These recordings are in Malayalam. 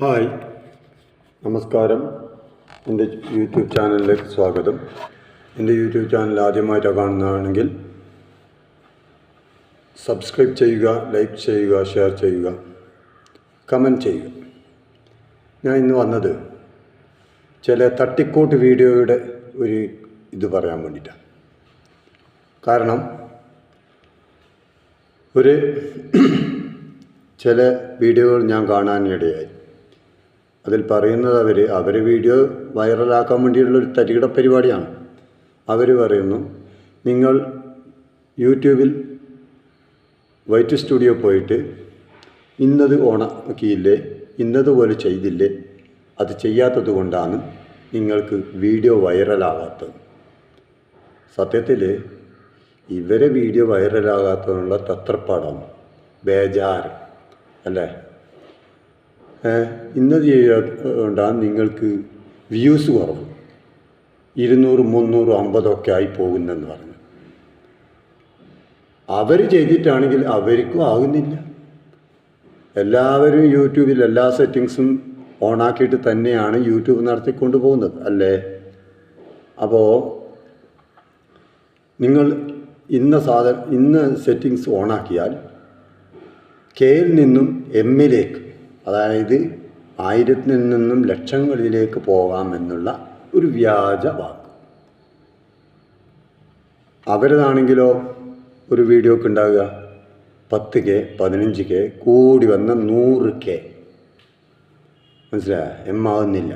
ഹായ്. നമസ്കാരം. എന്റെ യൂട്യൂബ് ചാനലിലേക്ക് സ്വാഗതം. എന്റെ യൂട്യൂബ് ചാനൽ ആദ്യമായിട്ടാണ് കാണുന്നതാണെങ്കിൽ സബ്സ്ക്രൈബ് ചെയ്യുക ലൈക്ക് ചെയ്യുക ഷെയർ ചെയ്യുക കമന്റ് ചെയ്യുക. ഞാൻ ഇന്ന് വന്നത് ചില തട്ടിക്കൂട്ട് വീഡിയോയുടെ ഒരു ഇത് പറയാൻ വേണ്ടിയിട്ടാണ്. കാരണം ഒരു ചില വീഡിയോകൾ ഞാൻ കാണാനിടയായി. അതിൽ പറയുന്നത് അവർ അവർ വീഡിയോ വൈറലാക്കാൻ വേണ്ടിയുള്ള ഒരു തരികിട പരിപാടിയാണ്. അവർ പറയുന്നു നിങ്ങൾ യൂട്യൂബിൽ വൈറ്റ് സ്റ്റുഡിയോ പോയിട്ട് ഇന്നത് ഓണാക്കിയില്ലേ ഇന്നതുപോലെ ചെയ്തില്ലേ അത് ചെയ്യാത്തത് കൊണ്ടാണ് നിങ്ങൾക്ക് വീഡിയോ വൈറലാകാത്തത്. സത്യത്തിൽ ഇവരെ വീഡിയോ വൈറലാകാത്തതിനുള്ള തത്രപ്പാടാണ്. ബേജാർ അല്ലേ? ഇന്നത് ചെയ്യാത്തതുകൊണ്ടാണ് നിങ്ങൾക്ക് വ്യൂസ് കുറവ്. ഇരുന്നൂറ് മുന്നൂറ് അമ്പതൊക്കെ ആയി പോകുന്നെന്ന് പറഞ്ഞു. അവർ ചെയ്തിട്ടാണെങ്കിൽ അവർക്കും ആകുന്നില്ല. എല്ലാവരും യൂട്യൂബിൽ എല്ലാ സെറ്റിങ്സും ഓണാക്കിയിട്ട് തന്നെയാണ് യൂട്യൂബ് നടത്തിക്കൊണ്ട് പോകുന്നത് അല്ലേ? അപ്പോൾ നിങ്ങൾ ഇന്ന സാധനം ഇന്ന സെറ്റിങ്സ് ഓണാക്കിയാൽ കെയിൽ നിന്നും എമ്മിലേക്ക് അതായത് ആയിരത്തിൽ നിന്നും ലക്ഷങ്ങളിലേക്ക് പോകാമെന്നുള്ള ഒരു വ്യാജ വാക്ക്. അവരതാണെങ്കിലോ ഒരു വീഡിയോക്ക് ഉണ്ടാവുക? പത്ത് കെ പതിനഞ്ച് കെ കൂടി വന്ന നൂറ് കെ. മനസ്സിലായ? എം ആവുന്നില്ല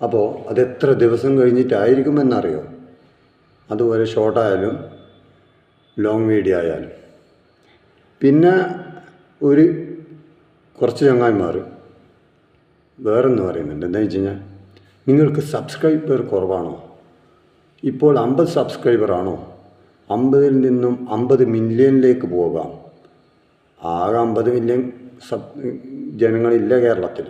അപ്പോൾ അത് എത്ര ദിവസം കഴിഞ്ഞിട്ടായിരിക്കുമെന്നറിയോ? അതുപോലെ ഷോർട്ടായാലും ലോങ് വീഡിയോ ആയാലും. പിന്നെ ഒരു കുറച്ച് ചങ്ങായിമാർ വേറെന്ന് പറയുന്നുണ്ട്? എന്താ വെച്ച് കഴിഞ്ഞാൽ നിങ്ങൾക്ക് സബ്സ്ക്രൈബർ കുറവാണോ? ഇപ്പോൾ അമ്പത് സബ്സ്ക്രൈബറാണോ അമ്പതിൽ നിന്നും അമ്പത് മില്യണിലേക്ക് പോകാം. ആകെ അമ്പത് മില്യൺ സബ് ജനങ്ങളില്ല കേരളത്തിൽ.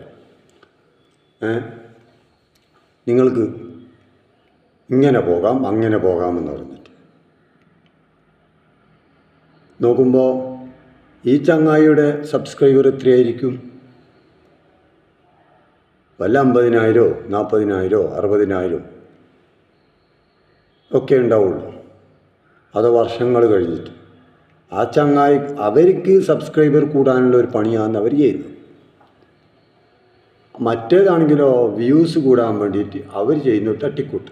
നിങ്ങൾക്ക് ഇങ്ങനെ പോകാം അങ്ങനെ പോകാമെന്ന് പറഞ്ഞിട്ട്. നോക്കുമ്പോൾ ഈ ചങ്ങായിയുടെ സബ്സ്ക്രൈബർ എത്രയായിരിക്കും? വല്ല അമ്പതിനായിരോ നാൽപ്പതിനായിരോ അറുപതിനായിരോ ഒക്കെ ഉണ്ടാവുള്ളൂ. അത് വർഷങ്ങൾ കഴിഞ്ഞിട്ട്. ആ ചങ്ങായി അവർക്ക് സബ്സ്ക്രൈബർ കൂടാനുള്ള ഒരു പണിയാണെന്ന് അവർ ചെയ്തു മറ്റേതാണെങ്കിലോ വ്യൂസ് കൂടാൻ വേണ്ടിയിട്ട് അവർ ചെയ്യുന്ന തട്ടിക്കൂട്ട്.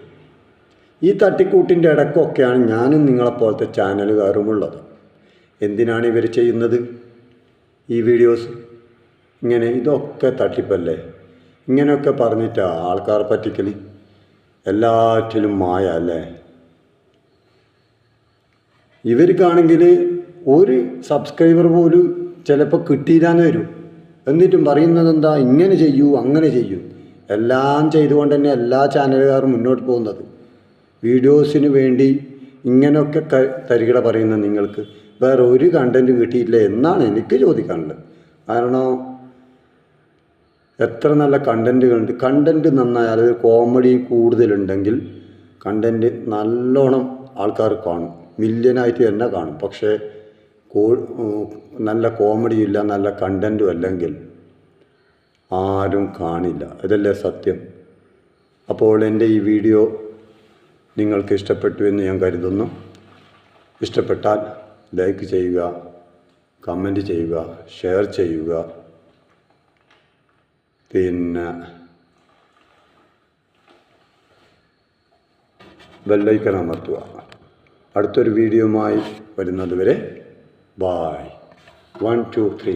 ഈ തട്ടിക്കൂട്ടിന്റെ ഇടക്കൊക്കെയാണ് ഞാനും നിങ്ങളെപ്പോലത്തെ ചാനലുകാരും ഉള്ളത് എന്തിനാണ് ഇവർ ചെയ്യുന്നത്? ഈ വീഡിയോസ് ഇങ്ങനെ ഇതൊക്കെ തട്ടിപ്പല്ലേ? ഇങ്ങനെയൊക്കെ പറഞ്ഞിട്ടാ ആൾക്കാർ പറ്റിക്കൽ എല്ലാറ്റിലും മായ അല്ലേ? ഇവർക്കാണെങ്കിൽ ഒരു സബ്സ്ക്രൈബർ പോലും ചിലപ്പോൾ കിട്ടിയില്ലാന്ന് വരും. എന്നിട്ടും പറയുന്നത് എന്താ? ഇങ്ങനെ ചെയ്യൂ അങ്ങനെ ചെയ്യൂ. എല്ലാം ചെയ്തുകൊണ്ട് തന്നെ എല്ലാ ചാനലുകാരും മുന്നോട്ട് പോകുന്നത്. വീഡിയോസിന് വേണ്ടി ഇങ്ങനെയൊക്കെ തരികിട പറയുന്ന നിങ്ങൾക്ക്. വേറെ ഒരു കണ്ടന്റും കിട്ടിയില്ല എന്നാണ് എനിക്ക് ചോദിക്കാനുള്ളത്. കാരണം എത്ര നല്ല കണ്ടന്റുകളുണ്ട് കണ്ടന്റ് നന്നായാൽ അതായത് കോമഡി കൂടുതലുണ്ടെങ്കിൽ കണ്ടന്റ് നല്ലോണം ആൾക്കാർ കാണും. മില്യനായിട്ട് തന്നെ കാണും. പക്ഷേ നല്ല കോമഡി ഇല്ല നല്ല കണ്ടന്റും അല്ലെങ്കിൽ ആരും കാണില്ല. ഇതല്ലേ സത്യം. അപ്പോൾ എന്റെ ഈ വീഡിയോ നിങ്ങൾക്ക് ഇഷ്ടപ്പെട്ടു എന്ന് ഞാൻ കരുതുന്നു. ഇഷ്ടപ്പെട്ടാൽ ലൈക്ക് ചെയ്യുക കമന്റ് ചെയ്യുക ഷെയർ ചെയ്യുക. പിന്നെ ബെല്ലൈക്കൺ അമർത്തുക. അടുത്തൊരു വീഡിയോയുമായി വരുന്നതുവരെ ബായ് വൺ ടു ത്രീ